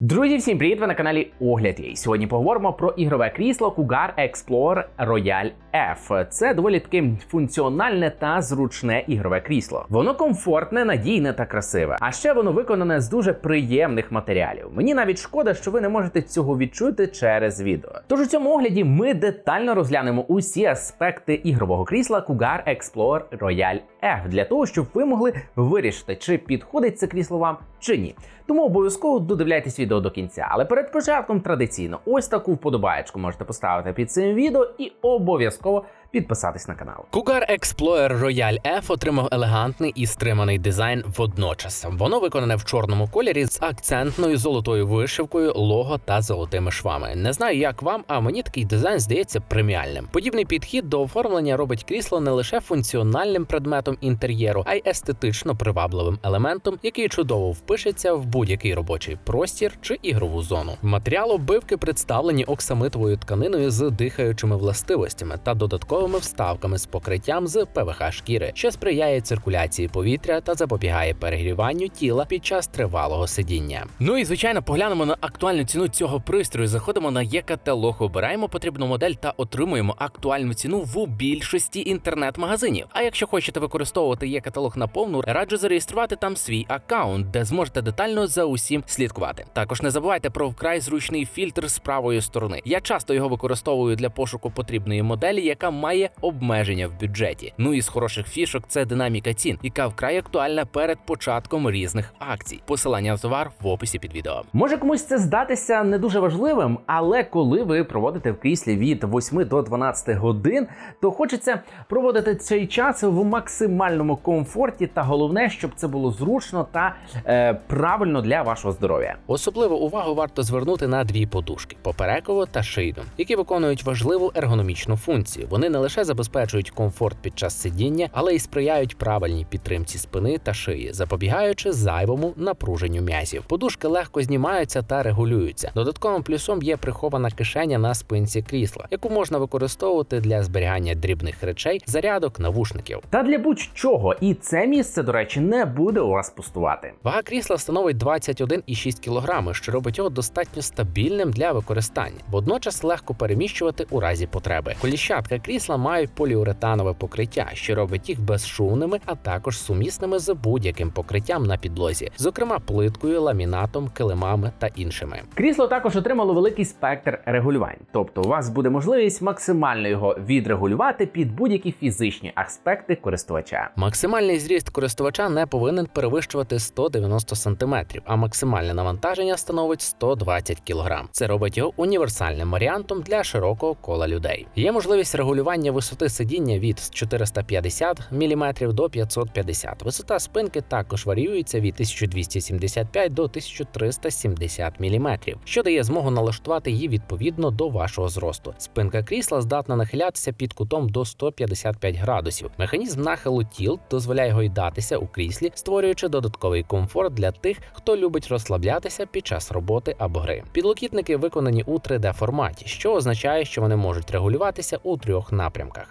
Друзі, всім привіт! Ви на каналі Огляд Єй. Сьогодні поговоримо про ігрове крісло Cougar Explorer Royal F. Це доволі таки функціональне та зручне ігрове крісло. Воно комфортне, надійне та красиве. А ще воно виконане з дуже приємних матеріалів. Мені навіть шкода, що ви не можете цього відчути через відео. Тож у цьому огляді ми детально розглянемо усі аспекти ігрового крісла Cougar Explorer Royal F для того, щоб ви могли вирішити, чи підходить це крісло вам чи ні. Тому обов'язково додивляйтесь відео до кінця. Але перед початком традиційно ось таку вподобаєчку можете поставити під цим відео і обов'язково підписатись на канал. Cougar Explorer Royal F отримав елегантний і стриманий дизайн водночас. Воно виконане в чорному кольорі з акцентною золотою вишивкою, лого та золотими швами. Не знаю, як вам, а мені такий дизайн здається преміальним. Подібний підхід до оформлення робить крісло не лише функціональним предметом інтер'єру, а й естетично привабливим елементом, який чудово впишеться в будь-який робочий простір чи ігрову зону. Матеріал оббивки представлені оксамитовою тканиною з дихаючими властивостями та додатковими вставками з покриттям з ПВХ шкіри, що сприяє циркуляції повітря та запобігає перегріванню тіла під час тривалого сидіння. Ну і звичайно, поглянемо на актуальну ціну цього пристрою. Заходимо на є-каталог, обираємо потрібну модель та отримуємо актуальну ціну в більшості інтернет-магазинів. А якщо хочете використовувати є-каталог наповну, раджу зареєструвати там свій аккаунт, де зможете детально за усім слідкувати. Також не забувайте про вкрай зручний фільтр з правої сторони. Я часто його використовую для пошуку потрібної моделі, яка має обмеження в бюджеті. Ну і з хороших фішок це динаміка цін, яка вкрай актуальна перед початком різних акцій. Посилання на товар в описі під відео. Може комусь це здатися не дуже важливим, але коли ви проводите в кріслі від 8 до 12 годин, то хочеться проводити цей час в максимальному комфорті, та головне, щоб це було зручно та е, правильно для вашого здоров'я. Особливу увагу варто звернути на дві подушки поперекову та шийну, які виконують важливу ергономічну функцію. Вони не лише забезпечують комфорт під час сидіння, але й сприяють правильній підтримці спини та шиї, запобігаючи зайвому напруженню м'язів. Подушки легко знімаються та регулюються. Додатковим плюсом є прихована кишеня на спинці крісла, яку можна використовувати для зберігання дрібних речей, зарядок, навушників. Та для будь-чого, і це місце, до речі, не буде у вас пустувати. Вага крісла становить 21,6 кг, що робить його достатньо стабільним для використання, водночас легко переміщувати у разі потреби. Коліщатка крісла мають поліуретанове покриття, що робить їх безшумними, а також сумісними з будь-яким покриттям на підлозі, зокрема плиткою, ламінатом, килимами та іншими. Крісло також отримало великий спектр регулювань, тобто у вас буде можливість максимально його відрегулювати під будь-які фізичні аспекти користувача. Максимальний зріст користувача не повинен перевищувати 190 см, а максимальне навантаження становить 120 кг. Це робить його універсальним варіантом для широкого кола людей. Є можливість регулювання висоти сидіння від 450 мм до 550 Висота спинки також варіюється від 1275 до 1370 мм, що дає змогу налаштувати її відповідно до вашого зросту. Спинка крісла здатна нахилятися під кутом до 155 градусів. Механізм нахилу тіл дозволяє гойдатися у кріслі, створюючи додатковий комфорт для тих, хто любить розслаблятися під час роботи або гри. Підлокітники виконані у 3D форматі, що означає, що вони можуть регулюватися у трьох напрямках: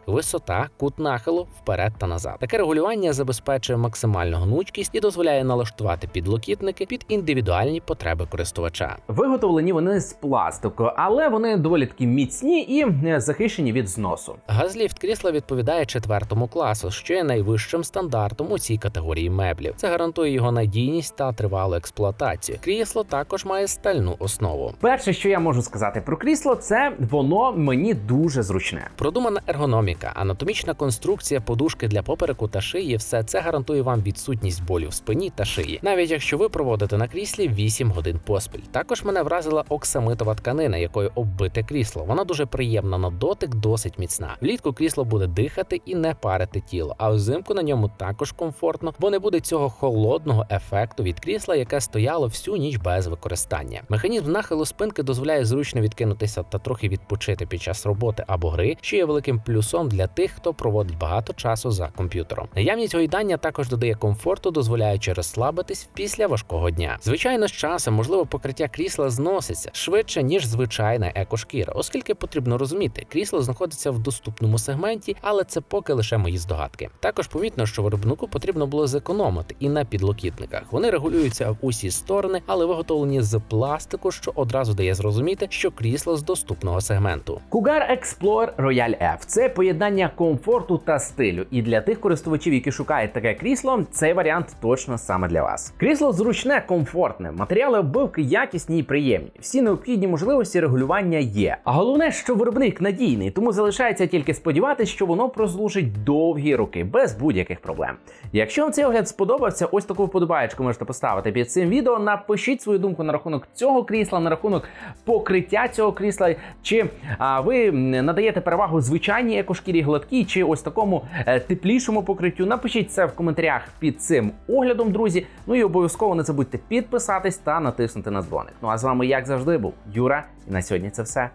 висота, кут нахилу, вперед та назад. Таке регулювання забезпечує максимальну гнучкість і дозволяє налаштувати підлокітники під індивідуальні потреби користувача. Виготовлені вони з пластику, але вони доволі таки міцні і е, захищені від зносу. Газліфт крісла відповідає четвертому класу, що є найвищим стандартом у цій категорії меблів. Це гарантує його надійність та тривалу експлуатацію. Крісло також має стальну основу. Перше, що я можу сказати про крісло, це воно мені дуже зручне. Продумана ергономіка, анатомічна конструкція подушки для попереку та шиї все це гарантує вам відсутність болю в спині та шиї, навіть якщо ви проводите на кріслі 8 годин поспіль. Також мене вразила оксамитова тканина, якою оббите крісло. Вона дуже приємна на дотик, досить міцна. Влітку крісло буде дихати і не парити тіло, а взимку на ньому також комфортно, бо не буде цього холодного ефекту від крісла, яке стояло всю ніч без використання. Механізм нахилу спинки дозволяє зручно відкинутися та трохи відпочити під час роботи або гри, що є великим великим плюсом для тих, хто проводить багато часу за комп'ютером. Наявність гойдання також додає комфорту, дозволяючи розслабитись після важкого дня. Звичайно, з часом можливо покриття крісла зноситься швидше ніж звичайна екошкіра, оскільки потрібно розуміти, крісло знаходиться в доступному сегменті, але це поки лише мої здогадки. Також помітно, що виробнику потрібно було зекономити і на підлокітниках. Вони регулюються в усі сторони, але виготовлені з пластику, що одразу дає зрозуміти, що крісло з доступного сегменту. Cougar Explorer Royal F це поєднання комфорту та стилю. І для тих користувачів, які шукають таке крісло, цей варіант точно саме для вас. Крісло зручне, комфортне, матеріали оббивки якісні і приємні. Всі необхідні можливості регулювання є. А головне, що виробник надійний, тому залишається тільки сподіватися, що воно прослужить довгі роки без будь-яких проблем. Якщо вам цей огляд сподобався, ось таку вподобаєчку можете поставити під цим відео. Напишіть свою думку на рахунок цього крісла, на рахунок покриття цього крісла. Чи а, ви надаєте перевагу звичайній екошкірі гладкій, чи ось такому е, теплішому покриттю? Напишіть це в коментарях під цим оглядом, друзі. Ну і обов'язково не забудьте підписатись та натиснути на дзвоник. Ну а з вами, як завжди, був Юра. І на сьогодні це все.